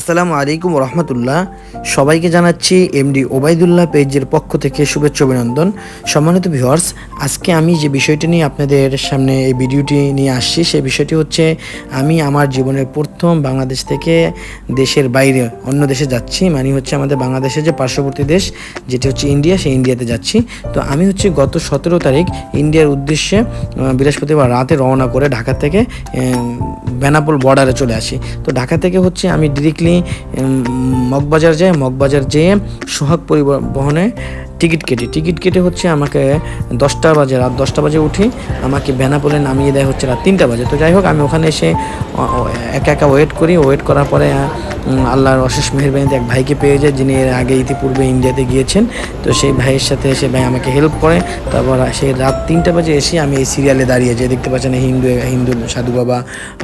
আসসালামু আলাইকুম রহমতুল্লাহ। সবাইকে জানাচ্ছি এমডি ওবায়দুল্লাহ পেজের পক্ষ থেকে শুভেচ্ছা অভিনন্দন। সম্মানিত ভিউয়ার্স, আজকে আমি যে বিষয়টি নিয়ে আপনাদের সামনে এই ভিডিওটি নিয়ে আসছি, সেই বিষয়টি হচ্ছে আমি আমার জীবনের প্রথম বাংলাদেশ থেকে দেশের বাইরে অন্য দেশে যাচ্ছি মানে হচ্ছে আমাদের বাংলাদেশের যে পার্শ্ববর্তী দেশ, যেটি হচ্ছে ইন্ডিয়া, সেই ইন্ডিয়াতে যাচ্ছি। তো আমি হচ্ছে গত সতেরো তারিখ ইন্ডিয়ার উদ্দেশ্যে বৃহস্পতিবার রাতে রওনা করে ঢাকা থেকে বেনাপোল বর্ডারে চলে আসি। তো ঢাকা থেকে হচ্ছে আমি ডিরেক্টলি মগবাজার যায় মগবাজার যেয়ে সোহাগ পরিবহনে টিকিট কেটে। টিকিট কেটে হচ্ছে আমাকে দশটা বাজে, রাত দশটা বাজে উঠি আমাকে বেনাপোলে নামিয়ে দেয় হচ্ছে রাত তিনটা বাজে। তো যাই হোক, আমি ওখানে এসে একা একা ওয়েট করি। ওয়েট করার পরে আল্লাহর অশেষ মেহরবানিতে এক ভাইকে পেয়ে যায়, যিনি এর আগে ইতিপূর্বে ইন্ডিয়াতে গিয়েছেন। তো সেই ভাইয়ের সাথে এসে ভাই আমাকে হেল্প করে। তারপর সেই রাত তিনটা বাজে এসে আমি এই সিরিয়ালে দাঁড়িয়ে যে দেখতে পাচ্ছেন হিন্দু হিন্দু সাধু বাবা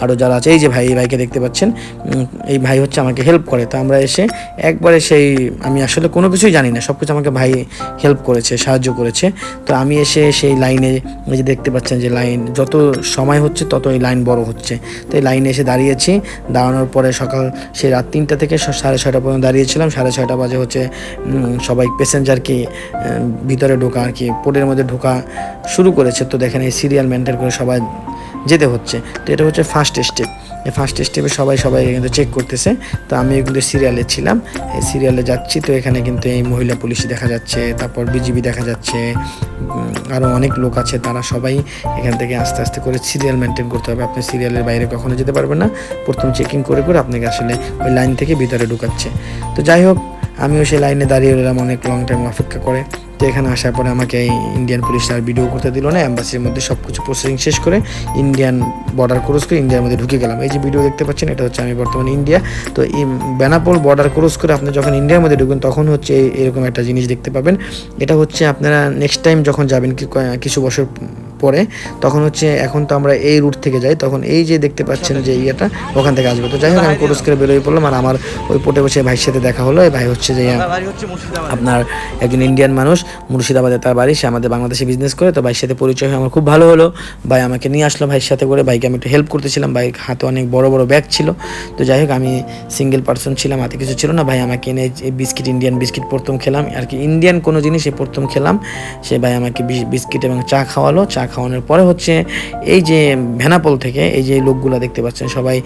আরও যারা আছে, এই যে ভাই, এই ভাইকে দেখতে পাচ্ছেন। এই ভাই হচ্ছে আমাকে হেল্প করে। তো আমরা এসে একবারে সেই, আমি আসলে কোনো কিছুই জানি না। সব কিছু আমাকে ভাই হেল্প করেছে, সাহায্য করেছে। তো আমি এসে সেই লাইনে এই যে দেখতে পাচ্ছেন যে লাইন যত সময় হচ্ছে তত এই লাইন বড় হচ্ছে। তো এই লাইনে এসে দাঁড়িয়েছি। দাঁড়ানোর পরে সকাল সেই রাত তিনটা থেকে সাড়ে ছয়টা পর্যন্ত দাঁড়িয়েছিলাম। সাড়ে ছয়টা বাজে হচ্ছে সবাই প্যাসেঞ্জারকে ভিতরে ঢোকা আর কি পোর্টের মধ্যে ঢোকা শুরু করেছে। তো দেখেন এই সিরিয়াল মেনটেন করে সবাই যেতে হচ্ছে। তো এটা হচ্ছে ফার্স্ট স্টেপ ফার্স্ট স্টেপে সবাই সবাই কিন্তু চেক করতেছে। তো আমি কিন্তু সিরিয়ালে ছিলাম। এই সিরিয়ালে যাচ্ছি, তো এখানে কিন্তু এই মহিলা পুলিশ দেখা যাচ্ছে, তারপর বিজিবি দেখা যাচ্ছে আরও অনেক লোক আছে, তারা সবাই এখান থেকে আস্তে আস্তে করে সিরিয়াল মেনটেন করতে হবে। আপনি সিরিয়ালের বাইরে কখনো যেতে পারবেন না। প্রথম চেকিং করে করে আপনাকে আসলে ওই লাইন থেকে ভিতরে ঢুকাচ্ছে। তো যাই হোক, আমিও সেই লাইনে দাঁড়িয়ে রইলাম অনেক লং টাইম অপেক্ষা করে। তো এখানে আসার পরে আমাকে ইন্ডিয়ান পুলিশ আর ভিডিও করতে দিল না অ্যাম্বাসির মধ্যে সব কিছু প্রসেসিং শেষ করে ইন্ডিয়ান বর্ডার ক্রস করে ইন্ডিয়ার মধ্যে ঢুকে গেলাম। এই যে ভিডিও দেখতে পাচ্ছেন, এটা হচ্ছে আমি বর্তমানে ইন্ডিয়া তো এই বেনাপোল বর্ডার ক্রস করে আপনি যখন ইন্ডিয়ার মধ্যে ঢুকবেন, তখন হচ্ছে এরকম একটা জিনিস দেখতে পাবেন। এটা হচ্ছে আপনারা নেক্সট টাইম যখন যাবেন কিছু বছর পরে তখন হচ্ছে এখন তো আমরা এই রুট থেকে যাই তখন এই যে দেখতে পাচ্ছেন যে ইয়েটা ওখান থেকে আসবে। তো যাই হোক আমি ক্রস করে বেরোয় পড়লাম আর আমার ওই পোটে বসে ভাইয়ের সাথে দেখা হলো। ভাই হচ্ছে যে আপনার একজন ইন্ডিয়ান মানুষ মুর্শিদাবাদে তার বাড়ি সে আমাদের বাংলাদেশে বিজনেস করে। তো ভাইয়ের সাথে পরিচয় হয়ে আমার খুব ভালো হলো। ভাই আমাকে নিয়ে আসলো ভাইয়ের সাথে করে। ভাইকে আমি একটু হেল্প করতেছিলাম। ভাই হাতে অনেক বড় বড় ব্যাগ ছিল। তো যাই হোক আমি সিঙ্গেল পার্সন ছিলাম হাতে কিছু ছিল না। ভাই আমাকে এনে এই বিস্কিট ইন্ডিয়ান বিস্কিট প্রথম খেলাম। আর কি ইন্ডিয়ান কোনো জিনিস প্রথম খেলাম। সে ভাই আমাকে বিস্কিট এবং চা খাওয়ালো। চা খাওয়ানোর পরে হচ্ছে এই যে ভেনাপোল থেকে এই যে লোকগুলো দেখতে পাচ্ছেন, সবাই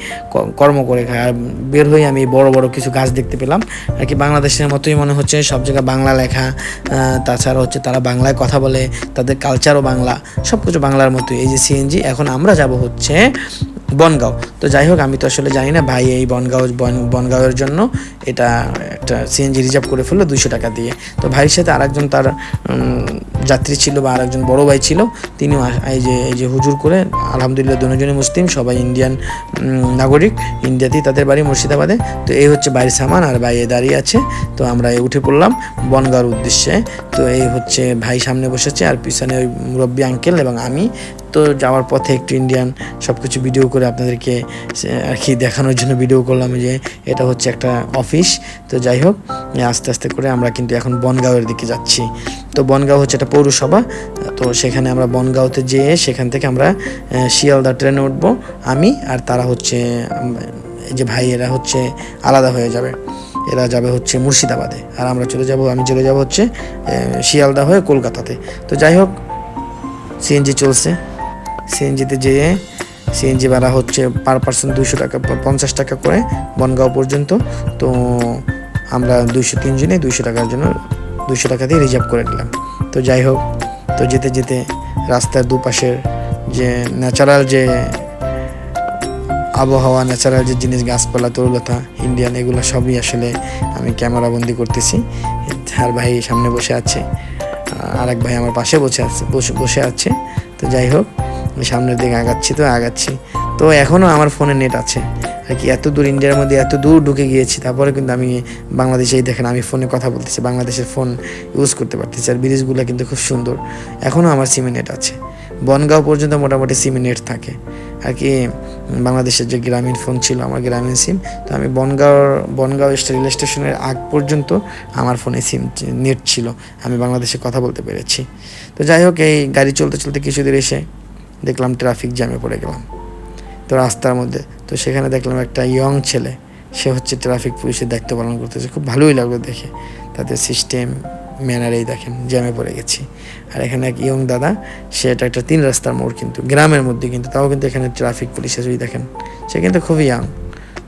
কর্ম করে খায়। আর বের হয়ে আমি বড় বড় কিছু গাছ দেখতে পেলাম। আর কি বাংলাদেশের মতোই মনে হচ্ছে, সব জায়গায় বাংলা লেখা তাছাড়া হচ্ছে তারা বাংলায় কথা বলে, তাদের কালচারও বাংলা সব কিছু বাংলার মতোই। এই যে সিএনজি এখন আমরা যাব হচ্ছে বনগাঁও। তো যাই হোক, আমি তো আসলে জানি না ভাই এই বনগাঁও, বন- বনগাঁওয়ের জন্য এটা একটা সিএনজি রিজার্ভ করে ফেলল দুইশো টাকা দিয়ে। তো ভাইয়ের সাথে আরেকজন তার যাত্রী ছিল বা আরেকজন বড় ভাই ছিল, তিনিও এই যে এই যে হুজুর করে, আলহামদুলিল্লাহ দুজনই মুসলিম, সবাই ইন্ডিয়ান নাগরিক, ইন্ডিয়াতেই তাদের বাড়ি মুর্শিদাবাদে। তো এই হচ্ছে বাইরের সামান, আর বাইরে দাঁড়িয়ে আছে। তো আমরা উঠে পড়লাম বনগাঁওর উদ্দেশ্যে। তো এই হচ্ছে ভাই সামনে বসেছে, আর পিছনে ওই মুরব্বী আঙ্কেল এবং আমি। তো যাওয়ার পথে একটু ইন্ডিয়ান সব কিছু ভিডিও করে আপনাদেরকে আর কি দেখানোর জন্য ভিডিও করলাম যে এটা হচ্ছে একটা অফিস তো যাই হোক, আস্তে আস্তে করে আমরা কিন্তু এখন বনগাঁওয়ের দিকে যাচ্ছি। তো বনগাঁও হচ্ছে একটা পৌরসভা, তো সেখানে আমরা বনগাঁওতে যেয়ে সেখান থেকে আমরা শিয়ালদা ট্রেনে উঠবো, আমি আর তারা হচ্ছে যে ভাই এরা হচ্ছে আলাদা হয়ে যাবে। এরা যাবে হচ্ছে মুর্শিদাবাদে। আর আমরা চলে যাব, আমি চলে যাব হচ্ছে শিয়ালদা হয়ে কলকাতাতে। তো যাই হোক, সিএনজি চলছে। সিএনজিতে যেয়ে, সিএনজি ভাড়া হচ্ছে পার পার্সন দুশো টাকা পঞ্চাশ টাকা করে বনগাঁও পর্যন্ত। তো আমরা দুইশো তিনজনে দুইশো টাকার জন্য দুইশো টাকা দিয়ে রিজার্ভ করে নিলাম। তো যাই হোক, তো যেতে যেতে রাস্তার দুপাশের যে ন্যাচারাল যে আবহাওয়া ন্যাচারাল যে জিনিস, গাছপালা, তরুলতা ইন্ডিয়ান এগুলো সবই আসলে আমি ক্যামেরা বন্দি করতেছি। আর ভাই সামনে বসে আছে, আর এক ভাই আমার পাশে বসে আছে, বসে বসে আছে। তো যাই হোক, আমি সামনের দিকে আগাচ্ছি, তো আগাচ্ছি। তো এখনও আমার ফোনে নেট আছে। আর কি এত দূর ইন্ডিয়ার মধ্যে এত দূর ঢুকে গিয়েছি, তারপরে কিন্তু আমি বাংলাদেশেই দেখেন আমি ফোনে কথা বলতেছি, বাংলাদেশের ফোন ইউজ করতে পারতেছি, আর ব্রিজগুলো কিন্তু খুব সুন্দর। এখনও আমার সিমে নেট আছে। বনগাঁও পর্যন্ত মোটামুটি সিমে নেট থাকে। আর কি বাংলাদেশের যে গ্রামীণ ফোন ছিল, আমার গ্রামীণ সিম, তো আমি বনগাঁও বনগাঁও রেল স্টেশনের আগ পর্যন্ত আমার ফোনে সিম নেট ছিল। আমি বাংলাদেশে কথা বলতে পেরেছি। তো যাই হোক, এই গাড়ি চলতে চলতে কিছু দূর এসে দেখলাম ট্রাফিক জ্যামে পড়ে গেলাম। তো রাস্তার মধ্যে তো সেখানে দেখলাম একটা ইয়ং ছেলে, সে হচ্ছে ট্রাফিক পুলিশের দায়িত্ব পালন করতেছে। খুব ভালোই লাগল দেখে। তাদের সিস্টেম ম্যানারেই দেখেন জ্যামে পড়ে গেছি। আর এখানে এক ইয়ং দাদা, সে এটা একটা তিন রাস্তার মোড় কিন্তু, গ্রামের মধ্যে কিন্তু, তাও কিন্তু এখানে ট্রাফিক পুলিশে যদি দেখেন। সে কিন্তু খুবই ইয়াং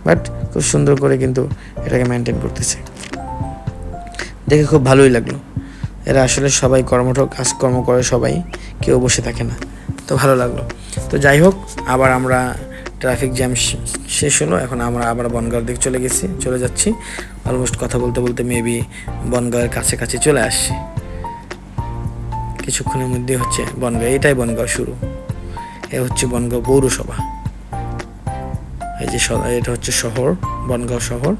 বাট খুব সুন্দর করে কিন্তু এটাকে মেনটেন করতেছে। দেখে খুব ভালোই লাগল। এরা আসলে সবাই কর্মঠ, কাজকর্ম করে সবাই, কেউ বসে থাকে না। তো ভালো লাগল। তো যাই হোক, আবার আমরা ট্রাফিক জ্যাম শেষ হলো, এখন আমরা আবার বনগাঁর দিকে চলে গেছি, চলে যাচ্ছি। অলমোস্ট কথা বলতে বলতে মেবি বনগাঁয়ের কাছে কাছে চলে আসছি। কিছুক্ষণের মধ্যে হচ্ছে বনগাঁ এটাই বনগাঁও শুরু। এ হচ্ছে বনগাঁও পৌরসভা। এই যে এটা হচ্ছে শহর, বনগাঁও শহর।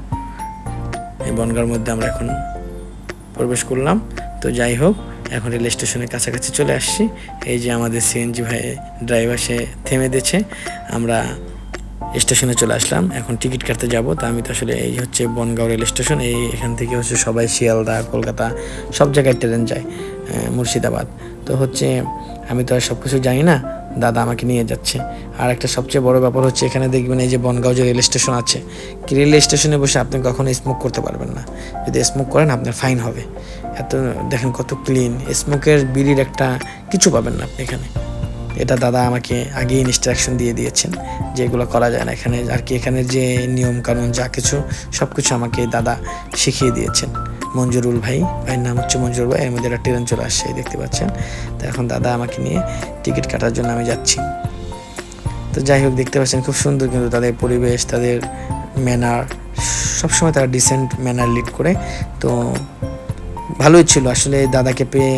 এই বনগাঁর মধ্যে আমরা এখন প্রবেশ করলাম। তো যাই হোক এখন রেল স্টেশনের কাছাকাছি চলে আসছি। এই যে আমাদের সিএনজি ভাই ড্রাইভার সে থেমে দিয়েছে আমরা স্টেশনে চলে আসলাম। এখন টিকিট কাটতে যাব। তা আমি তো আসলে এই হচ্ছে বনগাঁও রেল স্টেশন। এই এখান থেকে হচ্ছে সবাই শিয়ালদা, কলকাতা, সব জায়গায় ট্রেন যায় মুর্শিদাবাদ। তো হচ্ছে আমি তো আর সব কিছু জানি না। দাদা আমাকে নিয়ে যাচ্ছে। আর একটা সবচেয়ে বড় ব্যাপার হচ্ছে এখানে দেখবেন এই যে বনগাঁও যে রেল স্টেশন আছে, কি রেল স্টেশনে বসে আপনি কখনো স্মোক করতে পারবেন না। যদি স্মোক করেন আপনার ফাইন হবে। এত দেখেন কত ক্লিন স্মোকের বিড়ির একটা কিছু পাবেন না আপনি এখানে। এটা দাদা আমাকে আগেই ইনস্ট্রাকশন দিয়ে দিয়েছেন যে এগুলো করা যায় না। এখানে আর কি এখানে যে নিয়মকানুন যা কিছু সব কিছু আমাকে দাদা শিখিয়ে দিয়েছেন। মঞ্জুরুল ভাই, ভাইয়ের নাম হচ্ছে মঞ্জুরুল ভাই, এর মধ্যে একটা ট্রেন চলে আসছে দেখতে পাচ্ছেন। তো এখন দাদা আমাকে নিয়ে টিকিট কাটার জন্য আমি যাচ্ছি। তো যাই হোক, দেখতে পাচ্ছেন খুব সুন্দর কিন্তু তাদের পরিবেশ, তাদের ম্যানার সবসময় তারা ডিসেন্ট ম্যানার লিড করে। তো ভালোই ছিল। আসলে দাদাকে পেয়ে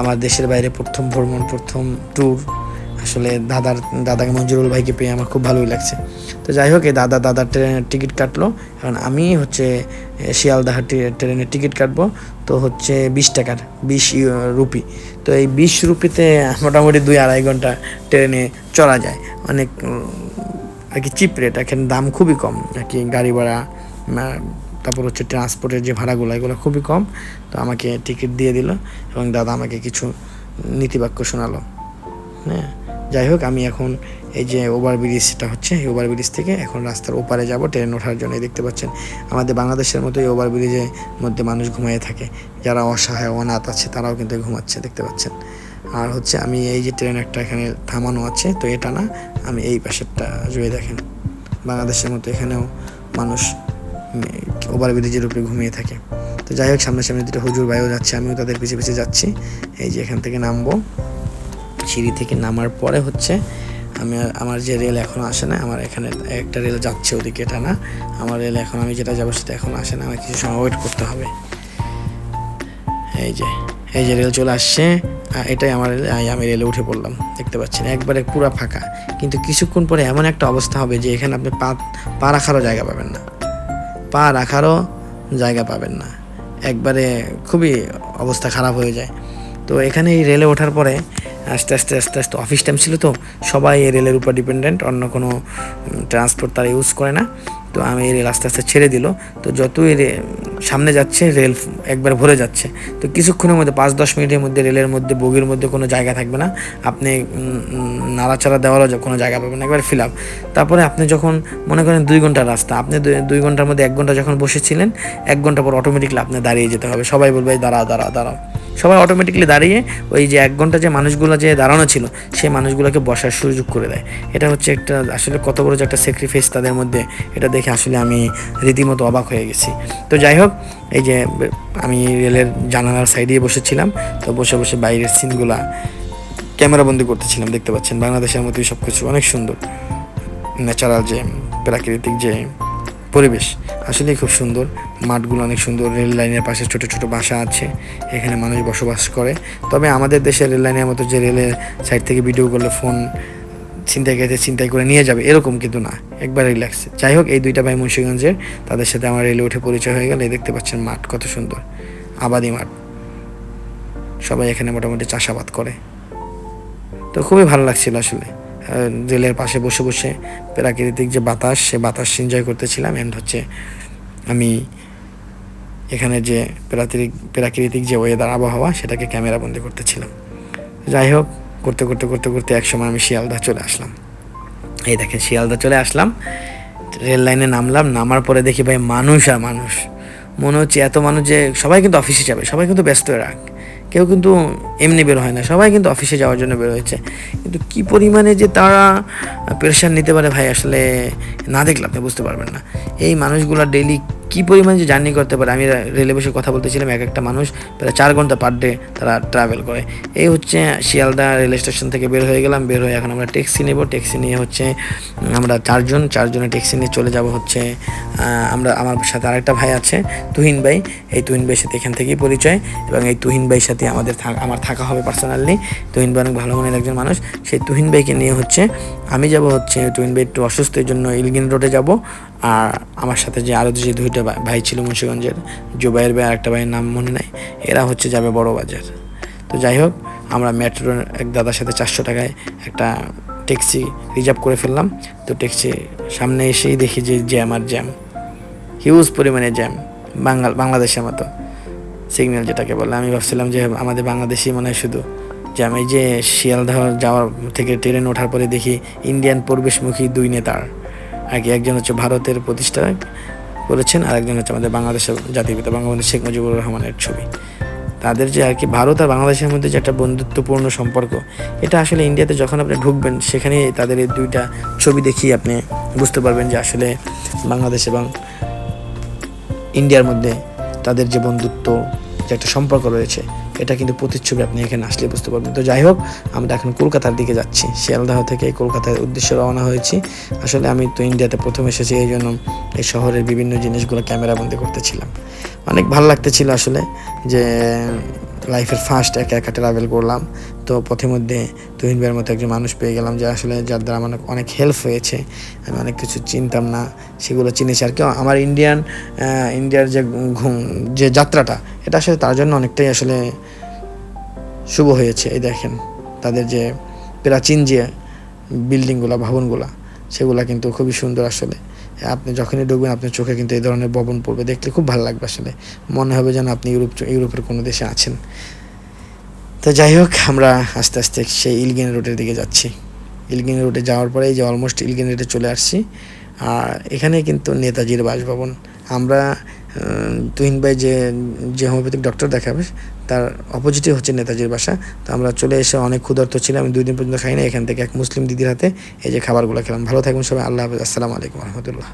আমার দেশের বাইরে প্রথম ভ্রমণ, প্রথম ট্যুর আসলে দাদার, দাদাকে মঞ্জুরুল ভাইকে পেয়ে আমার খুব ভালোই লাগছে। তো যাই হোক এই দাদা, দাদার ট্রেনের টিকিট কাটলো। এখন আমি হচ্ছে শিয়ালদাহ ট্রেনের টিকিট কাটবো। তো হচ্ছে বিশ টাকার, বিশ রুপি। তো এই বিশ রুপিতে মোটামুটি দুই আড়াই ঘণ্টা ট্রেনে চলা যায়। অনেক আর কি চিপ রেট, এখানে দাম খুবই কম। আর কি গাড়ি ভাড়া তারপর হচ্ছে ট্রান্সপোর্টের যে ভাড়াগুলো, এগুলো খুবই কম। তো আমাকে টিকিট দিয়ে দিল এবং দাদা আমাকে কিছু নীতিবাক্য শোনালো। হ্যাঁ। যাই হোক আমি এখন এই যে ওভার ব্রিজটা হচ্ছে, এই ওভার ব্রিজ থেকে এখন রাস্তার ওপারে যাব, ট্রেন ওঠার জন্য। দেখতে পাচ্ছেন, আমাদের বাংলাদেশের মতো এই ওভার ব্রিজের মধ্যে মানুষ ঘুমিয়ে থাকে। যারা অসহায়, অনাথ আছে, তারাও কিন্তু ঘুমাচ্ছে, দেখতে পাচ্ছেন। আর হচ্ছে, আমি এই যে ট্রেন একটা এখানে থামানো আছে, তো এটা না, আমি এই পাশেরটা জুড়ে দেখেন। বাংলাদেশের মতো এখানেও মানুষ ওভার ব্রিজের উপরে ঘুমিয়ে থাকে। তো যাই হোক সামনাসামনি দুটো হুজুর ভাইও যাচ্ছে, আমিও তাদের পিছিয়ে পিছিয়ে যাচ্ছি। এই যে এখান থেকে নামবো। সিঁড়ি থেকে নামার পরে হচ্ছে আমি আমার যে রেল এখনও আসে না, আমার এখানে একটা রেল যাচ্ছে ওদিকে এটা না আমার রেল এখন আমি যেটা যাব সেটা এখন আসে না আমার কিছু সময় ওয়েট করতে হবে। এই যে এই যে রেল চলে আসছে এটাই আমার আমি রেলে উঠে পড়লাম, দেখতে পাচ্ছেন, একবারে পুরো ফাঁকা। কিন্তু কিছুক্ষণ পরে এমন একটা অবস্থা হবে যে এখানে আপনি পা পা রাখারও জায়গা পাবেন না। পা রাখারও জায়গা পাবেন না। একবারে খুবই অবস্থা খারাপ হয়ে যায়। তো এখানে এই রেলে ওঠার পরে আস্তে আস্তে আস্তে আস্তে। অফিস টাইম ছিল তো, সবাই এই রেলের উপর ডিপেন্ডেন্ট অন্য কোনো ট্রান্সপোর্ট তারা ইউজ করে না। তো আমি এই রেল আস্তে আস্তে ছেড়ে দিল। তো যতই সামনে যাচ্ছে রেল একবার ভরে যাচ্ছে। তো কিছুক্ষণের মধ্যে, পাঁচ, দশ মিনিটের মধ্যে রেলের মধ্যে, বগির মধ্যে কোনো জায়গা থাকবে না। আপনি নাড়াচাড়া দেওয়ারও কোনো জায়গা পাবেন একবার ফিল আপ তারপরে আপনি যখন, মনে করেন দুই ঘণ্টার রাস্তা, আপনি দুই- ঘণ্টার মধ্যে এক ঘণ্টা যখন বসেছিলেন, এক ঘণ্টা পর অটোমেটিকলি আপনি দাঁড়িয়ে যেতে হবে। সবাই বলবে "এই দাঁড়াও দাঁড়াও দাঁড়াও। সবাই অটোমেটিকলি দাঁড়িয়ে ওই যে এক ঘণ্টা যে মানুষগুলো যে দাঁড়ানো ছিল, সেই মানুষগুলোকে বসার সুযোগ করে দেয়। এটা হচ্ছে একটা আসলে কত বড় যে একটা স্যাক্রিফাইস তাদের মধ্যে, এটা দেখে আসলে আমি রীতিমতো অবাক হয়ে গেছি। তো যাই হোক, এই যে আমি রেলের জানালার সাইডে বসেছিলাম, তো বসে বসে বাইরের সিনগুলা ক্যামেরাবন্দি করতেছিলাম, দেখতে পাচ্ছেন। বাংলাদেশের মতোই সব কিছু অনেক সুন্দর। ন্যাচারাল যে প্রাকৃতিক যে পরিবেশ। আসলেই খুব সুন্দর। মাঠগুলো অনেক সুন্দর। রেল লাইনের পাশে ছোট ছোট বাসা আছে। এখানে মানুষ বসবাস করে। তবে আমাদের দেশের রেল লাইনের মতো যে রেলের সাইড থেকে ভিডিও করলে ফোন চিন্তায় গেছে চিন্তায় করে নিয়ে যাবে, এরকম কিন্তু না। একবার রিল্যাক্স যাই হোক, এই দুইটা ভাই মুন্সিগঞ্জের, তাদের সাথে আমার রেলে উঠে পরিচয় হয়ে গেল। এই দেখতে পাচ্ছেন মাঠ কত সুন্দর। আবাদি মাঠ। সবাই এখানে মোটামুটি চাষাবাদ করে। তো খুবই ভালো লাগছিল আসলে। রেলের পাশে বসে বসে প্রাকৃতিক যে বাতাস, সে বাতাস এনজয় করতেছিলাম অ্যান্ড হচ্ছে আমি এখানে যে প্রাকৃতিক প্রাকৃতিক যে ওয়েদার আবহাওয়া, সেটাকে ক্যামেরা বন্দি করতেছিলাম। যাই হোক, করতে করতে করতে করতে একসময় আমি শিয়ালদা চলে আসলাম। এই দেখেন, শিয়ালদা চলে আসলাম, রেল লাইনে নামলাম, নামার পরে দেখি ভাই মানুষ আর মানুষ। মনে হচ্ছে এত মানুষ যে সবাই কিন্তু অফিসে যাবে, সবাই কিন্তু ব্যস্ত রাখ কেউ কিন্তু এমনি বের হয় না। সবাই কিন্তু অফিসে যাওয়ার জন্য বের হয়েছে। কিন্তু কি পরিমাণে যে তারা প্রেশার নিতে পারে ভাই, আসলে না দেখলে আপনি বুঝতে পারবেন না। এই মানুষগুলা ডেইলি কি পরিমাণে যে জার্নি করতে পারে, আমি রেলে বসে কথা বলতেছিলাম, এক একটা মানুষ প্রায় চার ঘণ্টা পার ডে তারা ট্রাভেল করে। এই হচ্ছে শিয়ালদা রেল স্টেশন থেকে বের হয়ে গেলাম, বের হয়ে এখন আমরা ট্যাক্সি নেব। ট্যাক্সি নিয়ে হচ্ছে আমরা চারজন, চারজনে ট্যাক্সি নিয়ে চলে যাব হচ্ছে আমরা আমার সাথে আরেকটা ভাই আছে, তুহিন ভাই। এই তুহিন ভাইয়ের সাথে এখান থেকেই পরিচয় এবং এই তুহিন ভাইয়ের সাথে আমাদের আমার থাকা হবে পার্সোনালি তুহিন ভাই অনেক ভালো মনের একজন মানুষ। সেই তুহিন ভাইকে নিয়ে হচ্ছে আমি যাব হচ্ছে, তুহিন ভাই একটু অসুস্থের জন্য ইলগিন রোডে যাব। আর আমার সাথে যে আরও যে দুইটা ভাই- ছিল মুন্সিগঞ্জের জুবাইয়ের ভাই আর একটা ভাইয়ের নাম মনে নাই, এরা হচ্ছে যাবে বড় বাজার। তো যাই হোক, আমরা মেট্রোর এক দাদার সাথে চারশো টাকায় একটা ট্যাক্সি রিজার্ভ করে ফেললাম। তো ট্যাক্সি সামনে এসেই দেখি যে জ্যাম আর জ্যাম। হিউজ পরিমাণে জ্যাম বাঙাল বাংলাদেশের মতো সিগন্যাল যেটাকে বলে। আমি ভাবছিলাম যে আমাদের বাংলাদেশি মনে হয় শুধু জ্যাম। এই যে শিয়ালদহ যাওয়ার থেকে ট্রেন ওঠার পরে দেখি ইন্ডিয়ান পরিবেশমুখী দুই নেতার। কি একজন হচ্ছে ভারতের প্রতিষ্ঠা করেছেন আর একজন হচ্ছে আমাদের বাংলাদেশের জাতির পিতা বঙ্গবন্ধু শেখ মুজিবুর রহমানের ছবি। তাদের যে আর কি ভারত আর বাংলাদেশের মধ্যে যে একটা বন্ধুত্বপূর্ণ সম্পর্ক, এটা আসলে ইন্ডিয়াতে যখন আপনি ঢুকবেন, সেখানে তাদের এই দুইটা ছবি দেখিয়ে আপনি বুঝতে পারবেন যে আসলে বাংলাদেশ এবং ইন্ডিয়ার মধ্যে তাদের যে বন্ধুত্ব যে একটা সম্পর্ক রয়েছে, এটা কিন্তু প্রতিচ্ছবি আপনি এখানে আসলে বুঝতে পারবেন। তো যাই হোক, আমরা এখন কলকাতার দিকে যাচ্ছি। শিয়ালদাহ থেকে কলকাতার উদ্দেশ্যে রওনা হয়েছি। আসলে আমি তো ইন্ডিয়াতে প্রথম এসেছি, এই জন্য এই শহরের বিভিন্ন জিনিসগুলো ক্যামেরাবন্দি করতেছিলাম। অনেক ভালো লাগতেছিল আসলে যে লাইফের ফার্স্ট একা একা ট্রাভেল করলাম। তো পথে মধ্যে তুহিন ভাইয়ের মতো একজন মানুষ পেয়ে গেলাম যে আসলে যার দ্বারা আমার অনেক হেল্প হয়েছে। আমি অনেক কিছু চিনতাম না, সেগুলো চিনেছি আর কি। আমার ইন্ডিয়ান ইন্ডিয়ার যে ঘুম যে যাত্রাটা, এটা আসলে তার জন্য অনেকটাই আসলে শুভ হয়েছে। এই দেখেন, তাদের যে প্রাচীন যে বিল্ডিংগুলো ভবনগুলো, সেগুলো কিন্তু খুবই সুন্দর আসলে। আপনি যখনই ঢুকবেন আপনার চোখে কিন্তু এই ধরনের ভবন পড়বে। দেখলে খুব ভালো লাগবে আসলে। মনে হবে যেন আপনি ইউরোপ ইউরোপের কোনো দেশে আছেন। তো যাই হোক, আমরা আস্তে আস্তে সেই ইলগেন রোডের দিকে যাচ্ছি। ইলগেন রোডে যাওয়ার পরে এই যে অলমোস্ট ইলগেন রোডে চলে আসছি। আর এখানে কিন্তু নেতাজির বাসভবন। আমরা তুহিন ভাই যে যে হোমিওপ্যাথিক ডক্টর দেখাবে, তার অপোজিটে হচ্ছে নেতাজির বাসা। তো আমরা চলে এসে অনেক ক্ষুধার্ত ছিলাম, আমি দুই দিন পর্যন্ত খাই না এখান থেকে এক মুসলিম দিদির হাতে এই যে খাবারগুলো খেলাম। ভালো থাকবেন সবাই, আল্লাহ হাফেজ। আসসালামু আলাইকুম রহমতুল্লাহ।